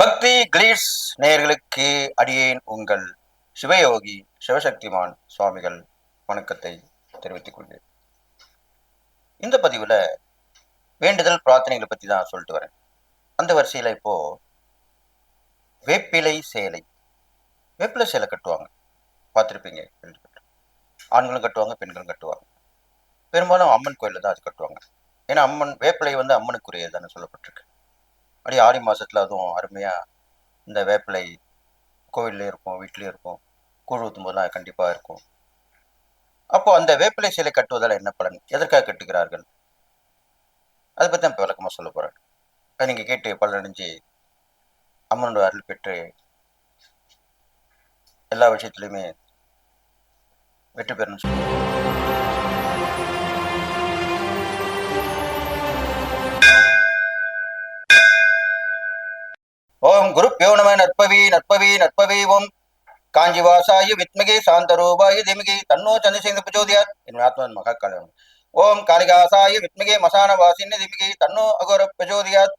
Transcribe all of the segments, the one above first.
பக்தி கிளீஸ் நேயர்களுக்கு அடியேன் உங்கள் சிவயோகி சிவசக்திமான் சுவாமிகள் வணக்கத்தை தெரிவித்துக் கொள்கிறேன். இந்த பதிவில் வேண்டுதல் பிரார்த்தனைகளை பற்றி தான் சொல்லிட்டு வரேன். அந்த வரிசையில் இப்போ வேப்பிலை சேலை. வேப்பிலை சேலை கட்டுவாங்க. பார்த்துருப்பீங்க ஆண்களும் கட்டுவாங்க பெண்களும் கட்டுவாங்க. பெரும்பாலும் அம்மன் கோயிலில் தான் அது கட்டுவாங்க. ஏன்னா அம்மன் வேப்பிலை வந்து அம்மனுக்குரியது தானே சொல்லப்பட்டிருக்கு. அப்படியே ஆடி மாதத்தில் அதுவும் அருமையாக இந்த வேப்பிலை கோவில்லையும் இருக்கும் வீட்லேயும் இருக்கும். கூழ் ஊற்றும் போதெல்லாம் கண்டிப்பாக இருக்கும். அப்போ அந்த வேப்பிலை சிலை கட்டுவதால் என்ன பலன்? எதற்காக கட்டுகிறார்கள்? அதை பற்றி நான் இப்போ விளக்கமாக சொல்ல போகிறேன் அதை நீங்கள் கேட்டு பலனடைஞ்சு அம்மனோட அருள் பெற்று எல்லா விஷயத்துலையுமே வெற்றி பெறணும்னு சொல்லுவோம் ஓம் நம நற்பவி நற்பவி நற்பவி ஓம் காஞ்சிவாசாய வித்மகி சாந்தரூபாய திமிகி தன்னோ சந்திரசேகர பிரச்சோதியார் என் ஆத்மன் மகாகாலம் ஓம் காளிகாசாய வித்மகே மசான வாசின்னு திமிகி தன்னோ அகோர பிரச்சோதியாத்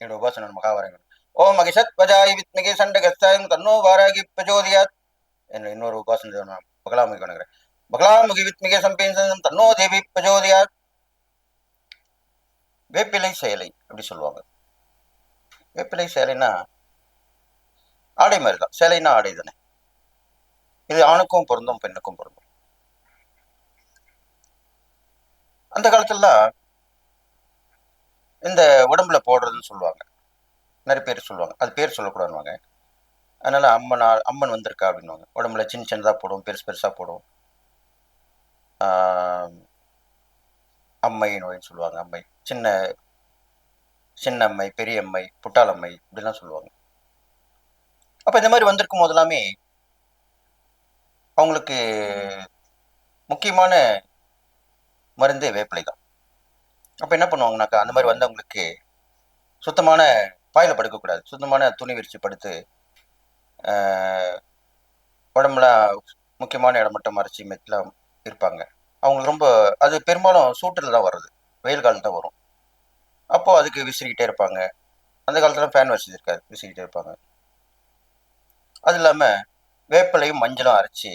என்னோட உபாசனன் மகாவரங்கள் ஓம் மகிஷத் பஜாய வித்மகி சண்டகஸ்தாயம் தன்னோ வாராகி பிரச்சோதியாத் என்ன இன்னொரு உபாசன பகலாமுகி வணங்குறேன் பகலாமுகி வித்மிகை சம்பேசனம் தன்னோ தேவி பிரச்சோதியாத் வேப்பிலை செயலை அப்படி சொல்லுவாங்க. வேப்பிலை சேலைன்னா ஆடை மாதிரி தான் சேலைன்னா ஆடை தானே. இது ஆணுக்கும் பொருந்தும் பெண்ணுக்கும் பொருந்தும். அந்த காலத்துலலாம் இந்த உடம்புல போடுறதுன்னு சொல்லுவாங்க. நிறைய பேர் சொல்லுவாங்க. அது பேர் சொல்லக்கூடாதுவாங்க அதனால அம்மன் அம்மன் வந்திருக்கா அப்படின்னுவாங்க. உடம்புல சின்ன சின்னதாக போடும் பெருசு பெருசாக போடும். ஆஹ் அம்மை நோயின்னு சொல்லுவாங்க. அம்மை. சின்ன சின்ன அம்மை பெரிய அம்மை புட்டாளம்மை இப்படிலாம் சொல்லுவாங்க. அப்போ இந்த மாதிரி வந்திருக்கும் போதெல்லாமே அவங்களுக்கு முக்கியமான மருந்து வேப்பிலை தான். அப்போ என்ன பண்ணுவாங்கனாக்கா அந்த மாதிரி வந்தவங்களுக்கு சுத்தமான பாயில் படுக்கக்கூடாது. சுத்தமான துணி விரித்து படுத்து உடம்புலாம் முக்கியமான இடம் மட்டும் மறைச்சி மெத்தலாம் இருப்பாங்க. அவங்களுக்கு ரொம்ப அது பெரும்பாலும் சூட்டில் தான் வர்றது. வெயில் காலம் தான் வரும். அப்போது அதுக்கு விசிறிக்கிட்டே இருப்பாங்க. அந்த காலத்தில் ஃபேன் வசதி இருக்காது விசிறிக்கிட்டே இருப்பாங்க. அது இல்லாமல் வேப்பிலையும் மஞ்சளும் அரைச்சி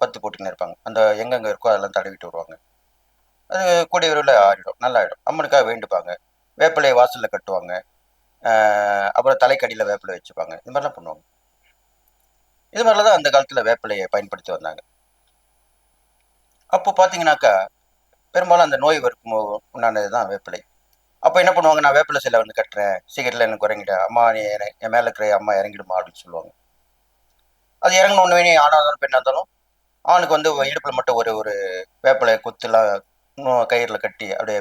பத்து போட்டுக்கின்னு இருப்பாங்க. அந்த எங்கெங்கே இருக்கோ அதெல்லாம் தடவிட்டு வருவாங்க. அது கூடிய விரைவில் ஆறிடும் நல்லா ஆகிடும் அம்மனுக்காக வேண்டுப்பாங்க. வேப்பிலையை வாசலில் கட்டுவாங்க. அப்புறம் தலைக்கடியில் வேப்பிலை வச்சுப்பாங்க. இது மாதிரிலாம் பண்ணுவாங்க. இது மாதிரிலாம் தான் அந்த காலத்தில் வேப்பிலையை பயன்படுத்தி வந்தாங்க. அப்போ பார்த்தீங்கன்னாக்கா பெரும்பாலும் அந்த நோய் வரும் உண்டானது தான் வேப்பிலை. அப்போ என்ன பண்ணுவாங்க? நான் வேப்பில சிலை வந்து கட்டுறேன். சீக்கிரத்தில் எனக்கு இறங்கிட்ட அம்மா நீ என் மேலே இருக்கிற அம்மா இறங்கிடுமா? அப்படின்னு சொல்லுவாங்க. அது இறங்கின ஒன்று ஆணாக இருந்தாலும் பெண்ணாக இருந்தாலும் ஆணுக்கு வந்து இடுப்பில் மட்டும் ஒரு ஒரு வேப்பிலை குத்துலாம் கயிறில் கட்டி அப்படியே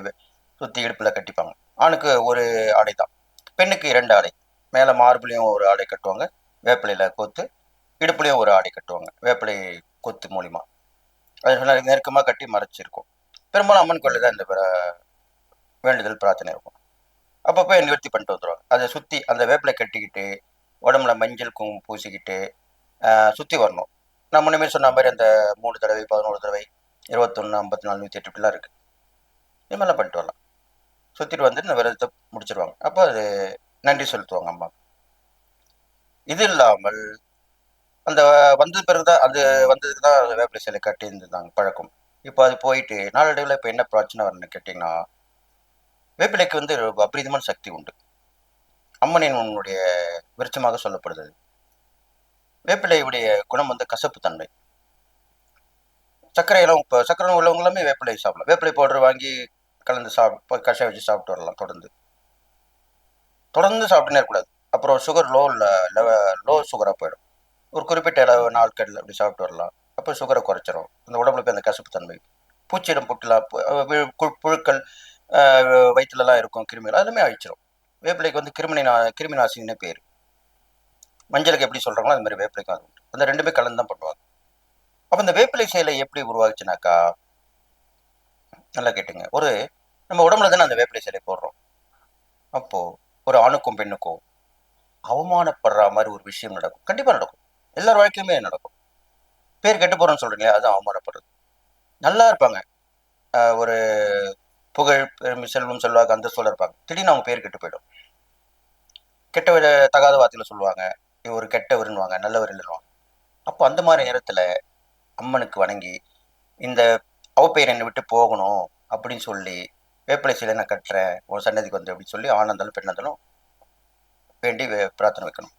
சுற்றி இடுப்பில் கட்டிப்பாங்க. ஆணுக்கு ஒரு ஆடை தான். பெண்ணுக்கு இரண்டு ஆடை. மேலே மார்பிளையும் ஒரு ஆடை கட்டுவாங்க. வேப்பிலையில் கொத்து இடுப்புலையும் ஒரு ஆடை கட்டுவாங்க. வேப்பிலை கொத்து மூலிமா அது நெருக்கமாக கட்டி மறைச்சிருக்கும். பெரும்பாலும் அம்மன் கோயிலில் தான் இந்த வேண்டுதல் பிரார்த்தனை இருக்கும். அப்போ போய் நிவர்த்தி பண்ணிட்டு வந்துடும் அதை சுற்றி அந்த வேப்பிலை கட்டிக்கிட்டு உடம்புல மஞ்சள் குங்குமம் பூசிக்கிட்டு சுற்றி வரணும். நான் முன்னே சொன்ன மாதிரி அந்த மூணு தடவை பதினோரு தடவை இருபத்தொன்று ஐம்பத்தி நாலு நூற்றி எட்டு இப்படிலாம் இருக்குது இது மாதிரிலாம் பண்ணிட்டு வரலாம். சுற்றிட்டு வந்துட்டு இந்த விரதத்தை முடிச்சிருவாங்க. அப்போ அது நன்றி செலுத்துவாங்க அம்மா. இது இல்லாமல் அந்த வந்தது பிறகு தான் அது வந்ததுக்கு தான் அந்த வேப்பிலை சிலை கட்டி பழக்கம். இப்போ அது போயிட்டு நாளடைவில் இப்போ என்ன பிரச்சனை வரணும்னு கேட்டிங்கன்னா வேப்பிலைக்கு வந்து அபரிதமான சக்தி உண்டு. அம்மனின் உன்னுடைய விருட்சமாக சொல்லப்படுது வேப்பிலையுடைய குணம் வந்து கசப்பு தன்மை. சர்க்கரையெல்லாம் இப்போ சர்க்கரை உள்ளவங்க எல்லாமே வேப்பிலை சாப்பிடலாம். வேப்பிலை பவுடர் வாங்கி கலந்து சாப்பிட்டு கஷாயம் வச்சு சாப்பிட்டு வரலாம் தொடர்ந்து. தொடர்ந்து சாப்பிட்டுனே இருக்கக்கூடாது. அப்புறம் சுகர் லோ லெவ லோ சுகராக போயிடும். ஒரு குறிப்பிட்ட அளவு நாட்கள் அப்படி சாப்பிட்டு வரலாம். அப்போ சுகரை குறைச்சிரும். அந்த உடம்புல போய் அந்த கசப்பு தன்மை. பூச்சியிடம் புட்டுலாம் புழுக்கள் வயிற்றுலலாம் இருக்கும் கிருமிகள். அதுவுமே அழிச்சிரும். வேப்பிலைக்கு வந்து கிருமி நா கிருமி நாசினின்னு பேர். மஞ்சளுக்கு எப்படி சொல்கிறாங்களோ அது மாதிரி வேப்பிலைக்கும் அது உண்டு. அந்த ரெண்டுமே கலந்து தான் பண்ணுவாங்க. அப்போ இந்த வேப்பிலை செயலை எப்படி உருவாச்சுனாக்கா நல்லா கேட்டுங்க. ஒரு நம்ம உடம்புல தானே அந்த வேப்பிலை சிலை போடுறோம். அப்போது ஒரு ஆணுக்கும் பெண்ணுக்கும் அவமானப்படுற மாதிரி ஒரு விஷயம் நடக்கும். கண்டிப்பாக நடக்கும். எல்லார் வாழ்க்கையுமே நடக்கும். பேர் கெட்டு போகிறோன்னு சொல்கிறீங்களே அதுதான் அவமானப்படுறது. நல்லா இருப்பாங்க. ஒரு புகழ் பெருமை செல்வம் செல்வாக்கு அந்த சொல்ல இருப்பாங்க திடீர்னு அவங்க பேர் கெட்டு போயிடும். கெட்ட வித- தகாத வார்த்தையில சொல்லுவாங்க. இவர் கெட்டவருன்னுவாங்க நல்லவர் இல்லைன்னுவாங்க அப்போ அந்த மாதிரி நேரத்தில் அம்மனுக்கு வணங்கி இந்த அவப்பெயர் என்னை விட்டு போகணும் அப்படின்னு சொல்லி வேப்பிலை சிலை நான் கட்டுறேன் ஒரு சன்னதிக்கு வந்து அப்படின்னு சொல்லி ஆனந்தாலும் பெண்ணாந்தாலும் வேண்டி பிரார்த்தனை வைக்கணும்.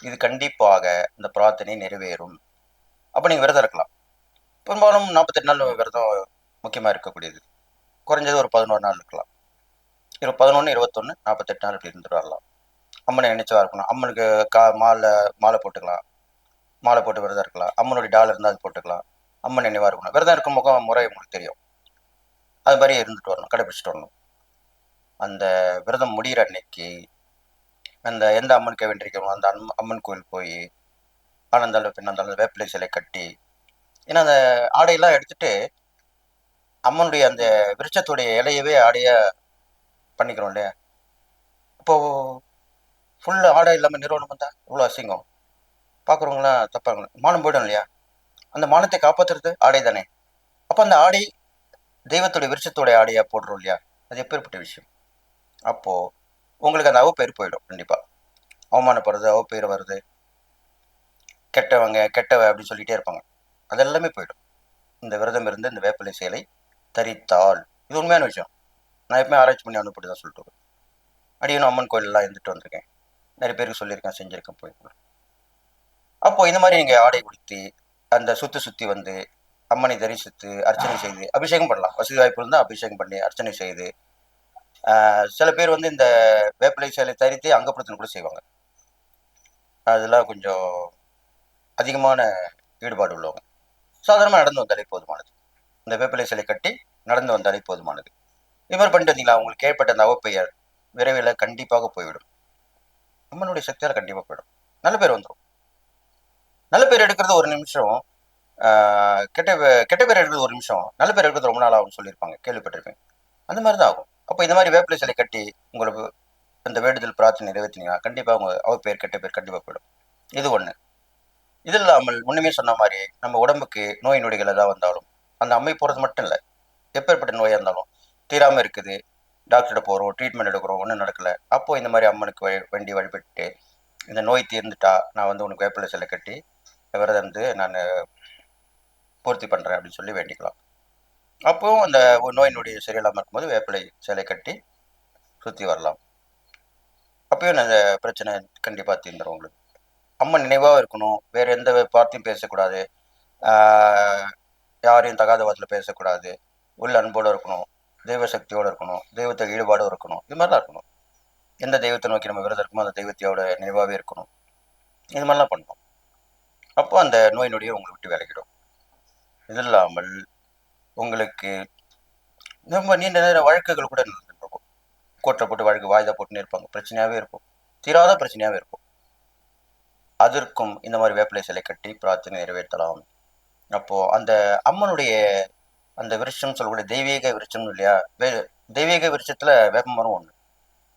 இது கண்டிப்பாக இந்த பிரார்த்தனை நிறைவேறும். அப்போ நீங்கள் விரதம் இருக்கலாம். பெரும்பாலும் நாற்பத்தெட்டு நாள் விரதம் முக்கியமாக இருக்கக்கூடியது. குறைஞ்சது ஒரு பதினோரு நாள் இருக்கலாம். இரு பதினொன்று இருபத்தொன்று நாற்பத்தெட்டு நாள் இப்படி இருந்துட்டு வரலாம். அம்மனை நினைச்சவா இருக்கணும் அம்மனுக்கு கா மாலை மாலை போட்டுக்கலாம். மாலை போட்டு விரதம் இருக்கலாம். அம்மனுடைய டாலர் இருந்தால் அது போட்டுக்கலாம். அம்மன் நினைவாக இருக்கணும். விரதம் இருக்கும் முகம் முறை உங்களுக்கு தெரியும். அது மாதிரி இருந்துட்டு வரணும். கடைபிடிச்சிட்டு வரணும். அந்த விரதம் முடிகிற அன்னைக்கு அந்த எந்த அம்மனுக்கு வேண்டியிருக்கணும் அந்த அம்மன் அம்மன் கோயில் போய் ஆனந்தாலும் பின்னாந்தாலும் வேப்பிலை சிலை கட்டி ஏன்னா அந்த ஆடையெல்லாம் எடுத்துட்டு அம்மனுடைய அந்த விருட்சத்துடைய இலையவே ஆடையா பண்ணிக்கிறோம் இல்லையா? இப்போ ஃபுல் ஆடை இல்லாமல் நிறுவனம் வந்தா இவ்வளோ அசிங்கம். பார்க்குறவங்களாம் தப்பாங்க மானம் போயிடும் இல்லையா? அந்த மானத்தை காப்பாற்றுறது ஆடை தானே. அப்போ அந்த ஆடை தெய்வத்துடைய விருட்சத்துடைய ஆடையாக போடுறோம் இல்லையா? அது எப்பேற்பட்ட விஷயம்? அப்போது உங்களுக்கு அந்த அவப்பேர் போயிடும் கண்டிப்பாக அவமானப்படுறது அவப்பேர் வருது கெட்டவங்க கெட்டவ அப்படின்னு சொல்லிகிட்டே இருப்பாங்க. அதெல்லாமே போயிடும். இந்த விரதம் இருந்து இந்த வேப்பிலை சேலை தரித்தாள் இது உண்மையான விஷயம். நான் எப்பவுமே ஆராய்ச்சி பண்ணி அனுப்பி தான் சொல்லிட்டு வருவேன். அம்மன் கோயிலெல்லாம் இருந்துட்டு வந்திருக்கேன். நிறைய பேருக்கு சொல்லியிருக்கேன் செஞ்சுருக்கேன் போயிருக்கேன். அப்போ இந்த மாதிரி நீங்கள் ஆடை உடுத்தி அந்த சுற்றி சுற்றி வந்து அம்மனை தரிசித்து அர்ச்சனை செய்து அபிஷேகம் பண்ணலாம். வசதி வாய்ப்பு இருந்தால் அபிஷேகம் பண்ணி அர்ச்சனை செய்து சில பேர் வந்து இந்த வேப்பிலை சேலை தரித்து அங்கப்படுத்தணும் கூட செய்வாங்க. அதெல்லாம் கொஞ்சம் அதிகமான ஈடுபாடு உள்ளவங்க. சாதாரணமாக நடந்து வந்தாலே போதுமானது. இந்த வேப்பிலை சிலை கட்டி நடந்து வந்தாலே போதுமானது. இது மாதிரி பண்ணிட்டு வந்தீங்களா உங்களுக்கு ஏற்பட்ட அந்த அவப்பெயர் விரைவில் கண்டிப்பாக போய்விடும். அம்மனுடைய சக்தியால் கண்டிப்பாக போயிடும் நல்ல பேர் வந்துடும் நல்ல பேர் எடுக்கிறது ஒரு நிமிஷம் ஆஹ், கெட்ட கெட்ட பேர் எடுக்கிறது ஒரு நிமிஷம் நல்ல பேர் எடுக்கிறது ரொம்ப நாள் ஆகும்னு சொல்லியிருப்பாங்க கேள்விப்பட்டிருப்பேன். அந்த மாதிரி தான் ஆகும். அப்போ இந்த மாதிரி வேப்பிலை சிலை கட்டி உங்களுக்கு அந்த வேண்டுதல் பிரார்த்தனை நிறைவேற்றினீங்கன்னா கண்டிப்பாக உங்க பேர் கெட்ட பேர் கண்டிப்பாக போயிடும் இது ஒன்று இது இல்லாமல் முன்னுமே சொன்ன மாதிரி நம்ம உடம்புக்கு நோய் நொடிகள் எதாவது வந்தாலும் அந்த அம்மை போகிறது மட்டும் இல்லை. எப்பேற்பட்ட நோயாக இருந்தாலும் தீராமல் இருக்குது. டாக்டர்கிட்ட போகிறோம் ட்ரீட்மெண்ட் எடுக்கிறோம் ஒன்றும் நடக்கலை. அப்போ இந்த மாதிரி அம்மனுக்கு வழி- வேண்டி வழிபட்டு இந்த நோய் தீர்ந்துட்டா நான் வந்து உனக்கு வேப்பிலை சிலை கட்டி விரதம் வந்து நான் பூர்த்தி பண்ணுறேன் அப்படின்னு சொல்லி வேண்டிக்கலாம். அப்போவும் அந்த ஒரு நோய் நொடி சரியில்லாமல் இருக்கும்போது வேப்பிலை சிலை கட்டி சுற்றி வரலாம். அப்பயும் அந்த பிரச்சனை கண்டிப்பாக தீர்ந்துடும் உங்களுக்கு. அம்மன் நினைவாக இருக்கணும். வேறு எந்த வார்த்தையும் பேசக்கூடாது. யாரையும் தகாத வார்த்தையில் பேசக்கூடாது. உள்ள அன்போடு இருக்கணும். தெய்வ சக்தியோடு இருக்கணும். தெய்வத்தை ஈடுபாடும் இருக்கணும். இது மாதிரிலாம் இருக்கணும். எந்த தெய்வத்தை நோக்கி நம்ம விரதம் இருக்குமோ அந்த தெய்வத்தையோட நினைவாகவே இருக்கணும். இது மாதிரிலாம் பண்ணணும். அப்போ அந்த நோய் நொடியை உங்களை விட்டு விலகிடும். இது இல்லாமல் உங்களுக்கு ரொம்ப நீண்ட நேர வழக்குகள் கூட நடந்துட்டு இருக்கும் கோட்டை போட்டு வழக்கு வாய்தா போட்டுன்னு இருப்பாங்க. பிரச்சனையாகவே இருக்கும். தீராத பிரச்சனையாகவே இருக்கும். அதற்கும் இந்த மாதிரி வேப்பிலை சிலை கட்டி பிரார்த்தனை நிறைவேற்றலாம். அப்போ அந்த அம்மனுடைய அந்த விருட்சம் சொல்லக்கூடிய தெய்வீக விருட்சம் இல்லையா? வே தெய்வீக விருட்சத்துல வேப்ப மரம் ஒன்று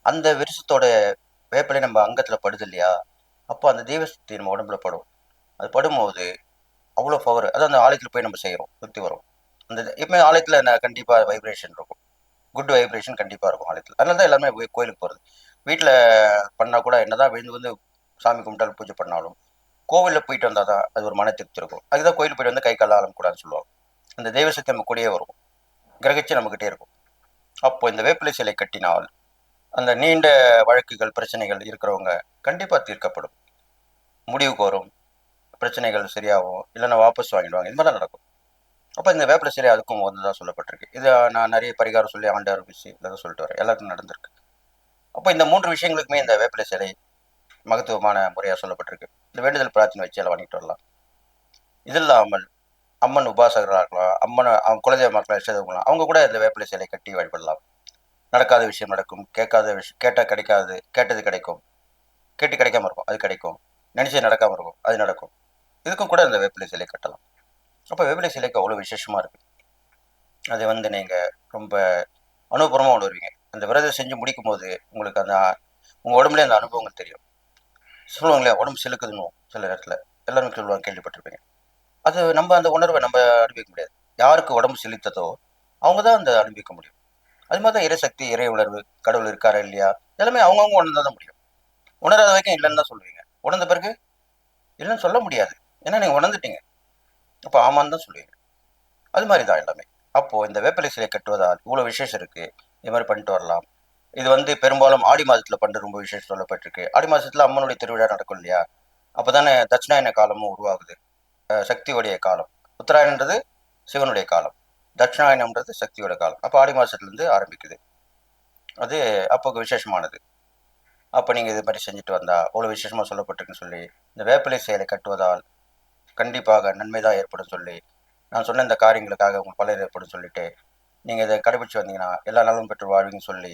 அந்த விருட்சத்தோட வேப்பிலை நம்ம அங்கத்துல படுது இல்லையா? அப்போ அந்த தெய்வ சக்தி நம்ம உடம்புல படும். அது படும்போது அவ்வளோ பவர் அது அந்த ஆலயத்தில் போய் நம்ம செய்கிறோம் சுற்றி வரும் அந்த எப்பவுமே ஆலயத்தில் நான் கண்டிப்பாக வைப்ரேஷன் இருக்கும். குட் வைப்ரேஷன் கண்டிப்பாக இருக்கும் ஆலயத்தில். அதனால தான் எல்லாமே போய் கோயிலுக்கு போகிறது வீட்டில் பண்ணால் கூட என்னதான் விழுந்து வந்து சாமி கும்பிட்டாலும் பூஜை பண்ணாலும் கோவிலில் போயிட்டு வந்தால் தான் அது ஒரு மன திருப்தி இருக்கும். அதுதான் கோயிலுக்கு போயிட்டு வந்து கை கால ஆரம்பிக்கூடாதுன்னு சொல்லுவாங்க. அந்த தெய்வ சக்தி நம்ம கூடயே வரும். கிரகிச்சு நம்மக்கிட்டே இருக்கும். அப்போ இந்த வேப்பிலை சிலை கட்டினால் அந்த நீண்ட வழக்குகள் பிரச்சனைகள் இருக்கிறவங்க கண்டிப்பாக தீர்க்கப்படும். முடிவுக்கு வரும். பிரச்சனைகள் சரியாகும். இல்லைன்னா வாபஸ் வாங்கிடுவாங்க. இது மாதிரி நடக்கும். அப்போ இந்த வேப்பிலை சிலை அதுக்கும் வந்துதான் சொல்லப்பட்டிருக்கு. இதை நான் நிறைய பரிகாரம் சொல்லி ஆண்டார் ஆரம்பிச்சு இதெல்லாம் சொல்லிட்டு வரேன். எல்லாருக்கும் நடந்திருக்கு. அப்போ இந்த மூன்று விஷயங்களுக்குமே இந்த வேப்பிலை சிலை மகத்துவமான முறையாக சொல்லப்பட்டிருக்கு. இந்த வேண்டுதல் பிரார்த்தனை வச்சு எல்லாம் வாங்கிட்டு வரலாம். இது இல்லாமல் அம்மன் உபாசகராக இருக்கலாம் அம்மன் அவங்க குலதெய்வ மக்கள் செய்தவங்களாம் அவங்க கூட இந்த வேப்பிலை சிலை கட்டி வழிபடலாம். நடக்காத விஷயம் நடக்கும். கேட்காத விஷயம் கேட்டால் கிடைக்காது கேட்டது கிடைக்கும். கேட்டு கிடைக்காம இருக்கும் அது கிடைக்கும். நினைச்சது நடக்காமல் இருக்கும் அது நடக்கும். இதுக்கும் கூட இந்த வேப்பிலை சிலை கட்டலாம். அப்போ வேப்பிலை சிலைக்கு அவ்வளோ விசேஷமாக இருக்குது அது வந்து நீங்கள் ரொம்ப அனுபவமாக உணர்வீங்க அந்த விரதம் செஞ்சு முடிக்கும் போது உங்களுக்கு அந்த உங்கள் உடம்புல அந்த அனுபவங்கள் தெரியும். சொல்லுவாங்களே உடம்பு சிலுக்குதுன்னு. சில நேரத்தில். எல்லாரும் சொல்லுவாங்க கேள்விப்பட்டிருப்பீங்க. அது நம்ம அந்த உணர்வை நம்ம அனுபவிக்க முடியாது. யாருக்கு உடம்பு செலுத்ததோ அவங்க தான் அந்த அனுபவிக்க முடியும். அது மாதிரி தான் இறைசக்தி இறை உணர்வு கடவுள் இருக்காரா இல்லையா? எல்லாமே அவங்கவுங்க உணர்ந்தால் தான் முடியும். உணராத வரைக்கும் இல்லைன்னு தான் சொல்லுவீங்க. உணர்ந்த பிறகு இல்லைன்னு சொல்ல முடியாது. ஏன்னா நீங்கள் உணர்ந்துட்டீங்க. அப்போ ஆமான்னு தான் சொல்லுவீங்க. அது மாதிரி தான் எல்லாமே. அப்போது இந்த வேப்பிலை சிலை கட்டுவதால் இவ்வளோ விசேஷம் இருக்குது இது மாதிரி பண்ணிட்டு வரலாம். இது வந்து பெரும்பாலும் ஆடி மாதத்தில் பண்ணுறது ரொம்ப விசேஷம் சொல்லப்பட்டிருக்கு. ஆடி மாதத்தில் அம்மனுடைய திருவிழா நடக்கும் இல்லையா? அப்போ தானே தட்சிணாயன காலமும் உருவாகுது. சக்தியுடைய காலம். உத்தராயணன்றது சிவனுடைய காலம். தட்சிணாயனம்ன்றது சக்தியோட காலம். அப்போ ஆடி மாதத்துலேருந்து ஆரம்பிக்குது. அது அப்போ விசேஷமானது. அப்போ நீங்கள் இது மாதிரி செஞ்சுட்டு வந்தால் அவ்வளோ விசேஷமாக சொல்லப்பட்டிருக்குன்னு சொல்லி இந்த வேப்பிலை செயலை கட்டுவதால் கண்டிப்பாக நன்மை தான் ஏற்படும் சொல்லி நான் சொன்ன இந்த காரியங்களுக்காக உங்கள் பலர் ஏற்படும் சொல்லிட்டு நீங்கள் இதை கடைபிடிச்சு வந்தீங்கன்னா எல்லா நலமும் பெற்று வாழ்வீங்கன்னு சொல்லி